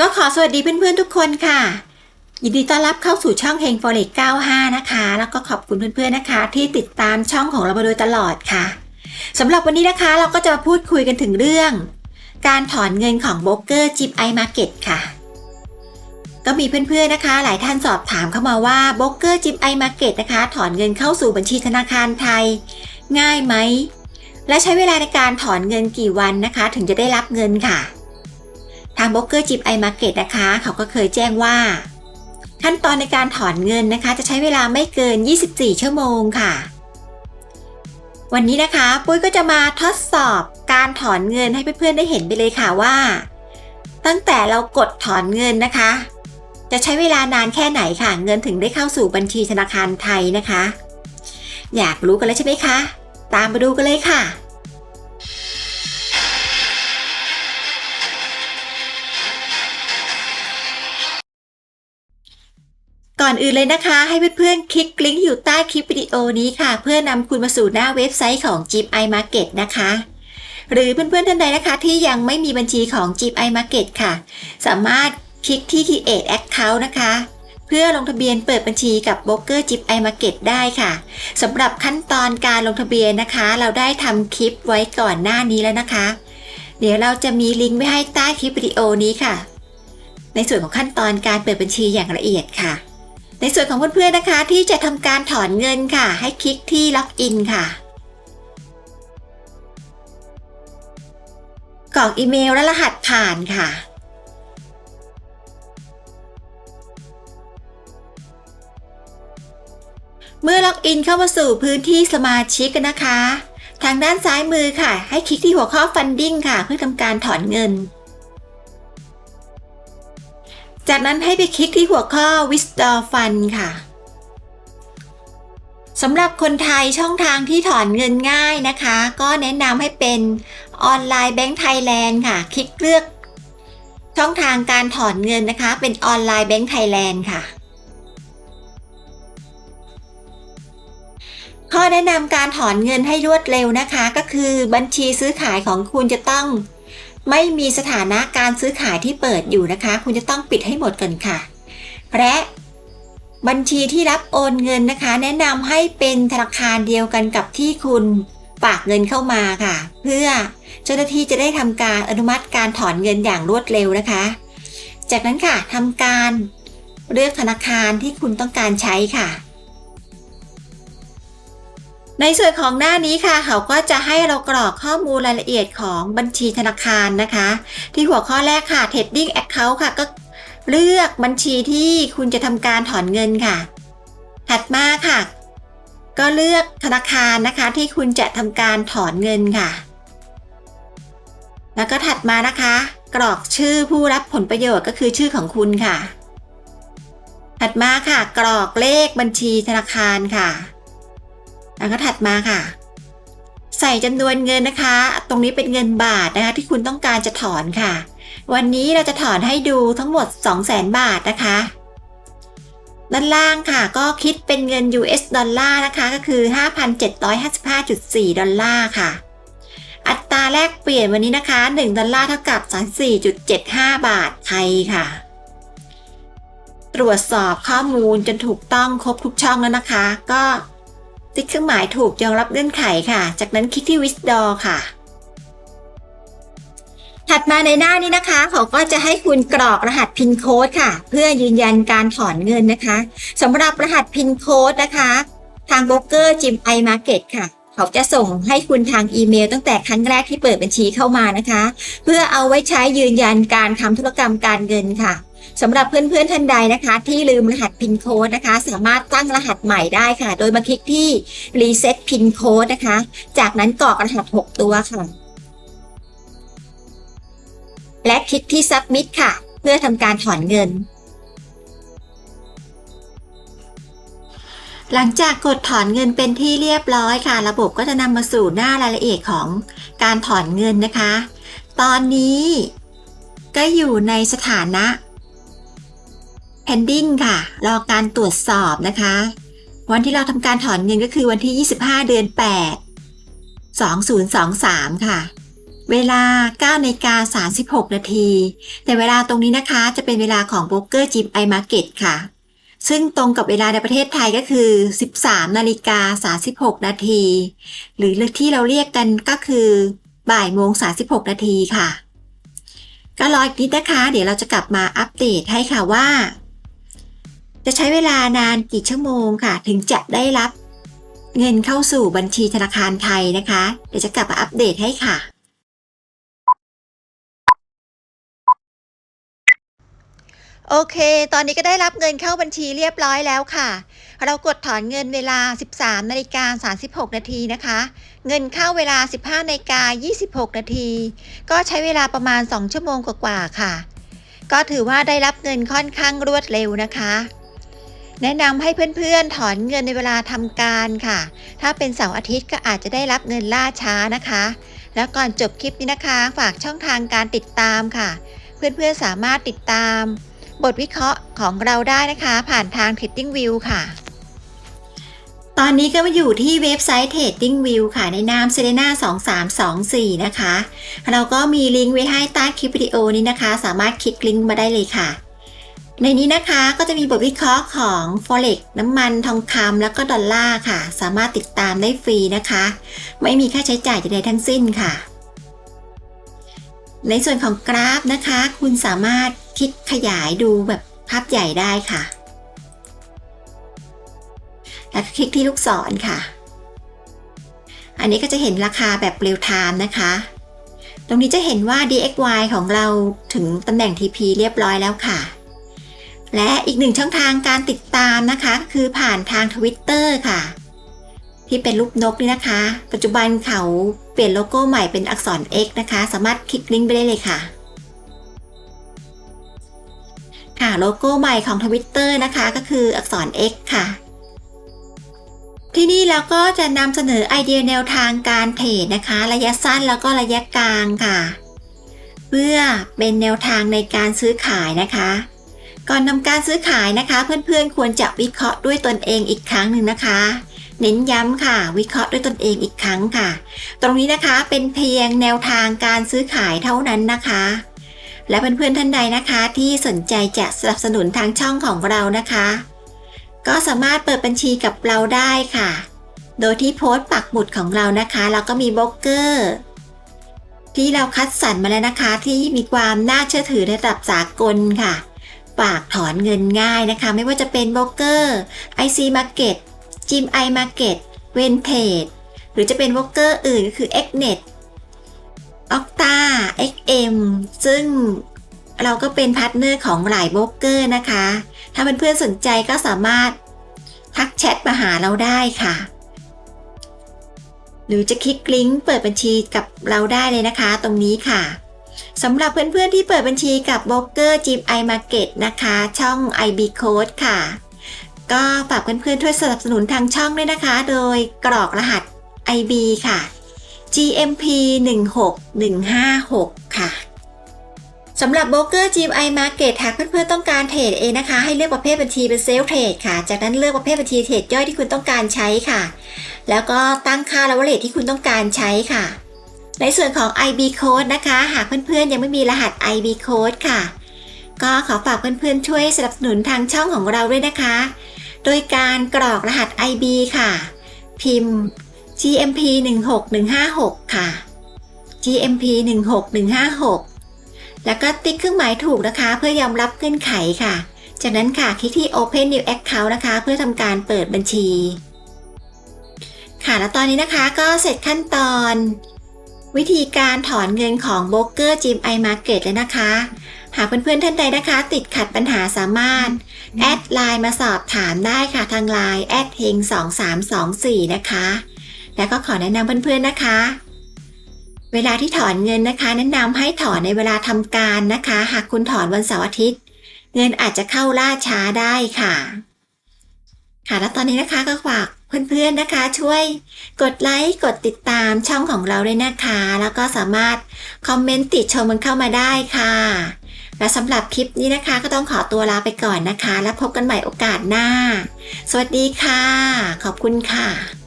ก็ขอสวัสดีเพื่อนๆทุกคนค่ะ ยินดีต้อนรับเข้าสู่ช่องเฮงโฟเล็ก95 นะคะ แล้วก็ขอบคุณเพื่อนๆนะคะ ที่ติดตามช่องของเรามาโดยตลอดค่ะสำหรับวันนี้นะคะเราก็จะมาพูดคุยกันถึงเรื่อง การถอนเงินของโบรกเกอร์จิบไอมาร์เก็ตค่ะ ก็มีเพื่อนๆนะคะ หลายท่านสอบถามเข้ามาว่าโบรกเกอร์จิบไอมาร์เก็ตนะคะ ถอนเงินเข้าสู่บัญชีธนาคารไทย ง่ายไหมและใช้เวลาในการถอนเงินกี่วันนะคะ ถึงจะได้รับเงินค่ะ ทางโบรกเกอร์จิบไอมาร์เก็ตนะคะ เขาก็เคยแจ้งว่า ขั้นตอนในการถอนเงินนะคะ จะใช้เวลาไม่เกิน 24 ชั่วโมงค่ะ วันนี้นะคะปุ้ยก็จะมาทดสอบการถอนเงินให้เพื่อนๆได้เห็นไปเลยค่ะว่า ตั้งแต่เรากดถอนเงินนะคะ จะใช้เวลานานแค่ไหนค่ะ เงินถึงได้เข้าสู่บัญชีธนาคารไทยนะคะ อยากรู้กันแล้วใช่ไหมคะ ตามมาดูกันเลยค่ะ ก่อนอื่นเลยนะคะ ให้เพื่อนๆ คลิกลิงก์อยู่ใต้คลิปวิดีโอนี้ค่ะ เพื่อนำคุณมาสู่หน้าเว็บไซต์ของ Jeep i Market นะคะ หรือเพื่อนๆท่านใดนะคะ ที่ยังไม่มีบัญชีของ Jeep i Market ค่ะ สามารถคลิกที่ Create Account นะคะเพื่อลงทะเบียนเปิดบัญชีกับโบรกเกอร์ Jeep i Market ได้ค่ะสำหรับขั้นตอนการลงทะเบียนนะคะ เราได้ทำคลิปไว้ก่อนหน้านี้แล้วนะคะ เดี๋ยวเราจะมีลิงก์ไว้ให้ใต้คลิปวิดีโอนี้ค่ะ ในส่วนของขั้นตอนการเปิดบัญชีอย่างละเอียดค่ะ ในส่วนของเพื่อนๆนะคะ ที่จะทำการถอนเงินค่ะ ให้คลิกที่ล็อกอินค่ะกรอกอีเมลและรหัสผ่านค่ะเมื่อล็อกอินเข้ามาสู่พื้นที่สมาชิกนะคะ ทางด้านซ้ายมือค่ะ ให้คลิกที่หัวข้อ Funding ค่ะ เพื่อทำการถอนเงิน จากนั้นให้ไปคลิกที่หัวข้อ Withdraw Fund ค่ะสำหรับคนไทยช่องทางที่ถอนเงินง่ายนะคะ ก็แนะนำให้เป็นออนไลน์แบงก์ไทยแลนด์ค่ะ คลิกเลือก ช่องทางการถอนเงินนะคะ เป็นออนไลน์แบงก์ไทยแลนด์ค่ะ ข้อแนะนำการถอนเงินให้รวดเร็วนะคะ ก็คือบัญชีซื้อขายของคุณจะต้อง ไม่มีสถานะการซื้อขายที่เปิดอยู่นะคะ คุณจะต้องปิดให้หมดก่อนค่ะ และบัญชีที่รับโอนเงินนะคะ แนะนำให้เป็นธนาคารเดียวกันกับที่คุณฝากเงินเข้ามาค่ะ เพื่อเจ้าหน้าที่จะได้ทำการอนุมัติการถอนเงินอย่างรวดเร็วนะคะ จากนั้นค่ะทำการเลือกธนาคารที่คุณต้องการใช้ค่ะ ในส่วนของหน้านี้ค่ะ เขาก็จะให้เรากรอกข้อมูลรายละเอียดของบัญชีธนาคารนะคะ ที่หัวข้อแรกค่ะ Trading Account ค่ะก็เลือกบัญชีที่คุณจะทำการถอนเงินค่ะ ถัดมาค่ะ ก็เลือกธนาคารนะคะที่คุณจะทำการถอนเงินค่ะ แล้วก็ถัดมานะคะ กรอกชื่อผู้รับผลประโยชน์ก็คือชื่อของคุณค่ะ ถัดมาค่ะ กรอกเลขบัญชีธนาคารค่ะ แล้วก็ถัดมาค่ะ ใส่จำนวนเงินนะคะ ตรงนี้เป็นเงินบาทนะคะ ที่คุณต้องการจะถอนค่ะ วันนี้เราจะถอนให้ดูทั้งหมด 200,000 บาทนะคะ ด้านล่างค่ะ ก็คิดเป็นเงิน US ดอลลาร์นะคะ ก็คือ 5,755.4 ดอลลาร์ค่ะ อัตราแลกเปลี่ยนวันนี้นะคะ 1 ดอลลาร์เท่ากับ 34.75 บาทไทยค่ะตรวจสอบข้อมูลจนถูกต้องครบทุกช่องแล้วนะคะ ก็ ติ๊กเครื่องหมายถูกยอมรับเงื่อนไขค่ะ จากนั้นคลิกที่ withdraw ค่ะ ถัดมาในหน้านี้นะคะ เขาก็จะให้คุณกรอกรหัสพินโค้ดค่ะ เพื่อยืนยันการถอนเงินนะคะสำหรับรหัสพินโค้ดนะคะ ทางโบรกเกอร์จิมไอมาร์เก็ตค่ะเขาจะส่งให้คุณทางอีเมลตั้งแต่ครั้งแรกที่เปิดบัญชีเข้ามานะคะ เพื่อเอาไว้ใช้ยืนยันการทำธุรกรรมการเงินค่ะ สำหรับเพื่อนๆท่านใดนะคะ ที่ลืมรหัสพินโค้ดนะคะ สามารถตั้งรหัสใหม่ได้ค่ะ โดยมาคลิกที่ Reset PIN Code นะคะ จากนั้นกรอกรหัส 6 ตัวค่ะ และคลิกที่ Submit ค่ะ เพื่อทำการถอนเงิน หลังจากกดถอนเงินเป็นที่เรียบร้อยค่ะ ระบบก็จะนำมาสู่หน้ารายละเอียดของการถอนเงินนะคะ ตอนนี้ก็อยู่ในสถานะ pending ค่ะ รอการตรวจสอบนะคะ วันที่เราทำการถอนเงินก็คือวันที่ 25 เดือน 8 2023 ค่ะ เวลา9นาฬิกา36 นาที แต่เวลาตรงนี้นะคะจะเป็นเวลาของโบรกเกอร์จิมไอมาร์เก็ตค่ะ ซึ่งตรงกับเวลาในประเทศไทยก็คือ 13 นาฬิกา36 นาที หรือที่เราเรียกกันก็คือบ่ายโมง 36 นาทีค่ะก็รออีกนิดนะคะ เดี๋ยวเราจะกลับมาอัปเดตให้ค่ะว่า จะใช้เวลานานกี่ชั่วโมงค่ะ ถึงจะได้รับ เงินเข้าสู่บัญชีธนาคารไทยนะคะ เดี๋ยวจะกลับมาอัปเดตให้ค่ะ โอเค ตอนนี้ก็ได้รับเงินเข้าบัญชีเรียบร้อยแล้วค่ะ เรากดถอนเงินเวลา 13นาฬิกา36 นาทีนะคะ เงินเข้าเวลา 15นาฬิกา26 นาที ก็ใช้เวลาประมาณ 2 ชั่วโมงกว่าๆค่ะก็ถือว่าได้รับเงินค่อนข้างรวดเร็วนะคะ แนะนำให้เพื่อนๆถอนเงินในเวลาทำการค่ะ ถ้าเป็นเสาร์อาทิตย์ก็อาจจะได้รับเงินล่าช้านะคะ แล้วก่อนจบคลิปนี้นะคะ ฝากช่องทางการติดตามค่ะ เพื่อนๆสามารถติดตาม บทวิเคราะห์ของเราได้นะคะ ผ่านทาง Trading View ค่ะ ตอนนี้ก็มาอยู่ที่เว็บไซต์ Trading View ค่ะ ในนาม Selena 2324 นะคะ เราก็มีลิงก์ไว้ให้ใต้คลิปวิดีโอนี้นะคะ สามารถคลิกลิงก์มาได้เลยค่ะ ในนี้นะคะก็จะมีบทวิเคราะห์ของ Forex น้ำมันทองคำแล้วก็ดอลลาร์ค่ะ สามารถติดตามได้ฟรีนะคะ ไม่มีค่าใช้จ่ายใดๆทั้งสิ้นค่ะ ในส่วนของกราฟนะคะ คุณสามารถคลิกขยายดูแบบภาพใหญ่ได้ค่ะ แล้วคลิกที่ลูกศรค่ะ อันนี้ก็จะเห็นราคาแบบเรียลไทม์นะคะ ตรงนี้จะเห็นว่า DXY ของเราถึงตำแหน่ง TP เรียบร้อยแล้วค่ะ และอีกหนึ่งช่องทางการติดตามนะคะก็คือผ่านทาง Twitter ค่ะ ที่เป็นรูปนกนี่นะคะ ปัจจุบันเขาเปลี่ยนโลโก้ใหม่เป็นอักษร X นะคะ สามารถคลิกลิงก์ไปได้เลยค่ะ ค่ะโลโก้ใหม่ของ Twitter นะคะก็คืออักษร X ค่ะ ที่นี่เราก็จะนำเสนอไอเดียแนวทางการเทรดนะคะ ระยะสั้นแล้วก็ระยะกลางค่ะ เพื่อเป็นแนวทางในการซื้อขายนะคะ ก่อนทำการซื้อขายนะคะ เพื่อนๆควรจะวิเคราะห์ด้วยตนเองอีกครั้งหนึ่งนะคะ เน้นย้ำค่ะ วิเคราะห์ด้วยตนเองอีกครั้งค่ะ ตรงนี้นะคะเป็นเพียงแนวทางการซื้อขายเท่านั้นนะคะ และเพื่อนๆท่านใดนะคะ ที่สนใจจะสนับสนุนทางช่องของเรานะคะ ก็สามารถเปิดบัญชีกับเราได้ค่ะ โดยที่โพสต์ปักหมุดของเรานะคะแล้วก็มีบล็อกเกอร์ที่เราคัดสรรมาแล้วนะคะ ที่มีความน่าเชื่อถือในระดับสากลค่ะ ฝากถอนเงินง่ายนะคะ ไม่ว่าจะเป็นโบล็อกเกอร์ IC Market จิม i Market v e n t a g e หรือจะเป็นบล็อกเกอร์อื่นก็คือ Xnet Octa XM ซึ่งเราก็เป็นพาร์ทเนอร์ของหลายโบล็อกเกอร์นะคะ ถ้าเพื่อนๆสนใจก็สามารถทักแชทมาหาเราได้ค่ะ หรือจะคลิกลิงก์เปิดบัญชีกับเราได้เลยนะคะ ตรงนี้ค่ะ สำหรับเพื่อนๆที่เปิดบัญชีกับบล็อกเกอร์จิม i Market นะคะ ช่อง IB Code ค่ะ ก็ฝากเพื่อนๆช่วยสนับสนุนทางช่องด้วยนะคะ โดยกรอกรหัส IB ค่ะ GMP 16156 ค่ะสำหรับโบรกเกอร์ GMI Market หากเพื่อนๆต้องการเทรดเองนะคะ ให้เลือกประเภทบัญชีเป็นเซลล์เทรดค่ะ จากนั้นเลือกประเภทบัญชีเทรดย่อยที่คุณต้องการใช้ค่ะ แล้วก็ตั้งค่าและวเลทที่คุณต้องการใช้ค่ะ ในส่วนของ IB Code นะคะ หากเพื่อนๆยังไม่มีรหัส IB Code ค่ะ ก็ขอฝากเพื่อนๆช่วยสนับสนุนทางช่องของเราด้วยนะคะ โดยการกรอกรหัส IB ค่ะ พิมพ์ GMP 16156ค่ะ GMP 16156 แล้วก็ติ๊กเครื่องหมายถูกนะคะ เพื่อยอมรับเงื่อนไขค่ะ จากนั้นค่ะคลิกที่ Open New Account นะคะ เพื่อทำการเปิดบัญชี ค่ะ แล้วตอนนี้นะคะก็เสร็จขั้นตอน วิธีการถอนเงินของโบรกเกอร์จิมไอมาร์เก็ตแล้วนะคะ หากเพื่อนๆท่านใดนะคะ ติดขัดปัญหาสามารถ แอดไลน์มาสอบถามได้ค่ะทางไลน์แอดเฮง2324 นะคะ แล้วก็ขอแนะนำเพื่อนๆนะคะ เวลาที่ถอนเงินนะคะ แนะนำให้ถอนในเวลาทำการนะคะ หากคุณถอนวันเสาร์อาทิตย์ เงินอาจจะเข้าล่าช้าได้ค่ะ ค่ะแล้วตอนนี้นะคะก็ฝาก เพื่อนๆนะคะช่วยกดไลค์กดติดตามช่องของเราด้วยนะคะ แล้วก็สามารถคอมเมนต์ติดชมมันเข้ามาได้ค่ะ และสำหรับคลิปนี้นะคะ ก็ต้องขอตัวลาไปก่อนนะคะ แล้วพบกันใหม่โอกาสหน้า สวัสดีค่ะ ขอบคุณค่ะ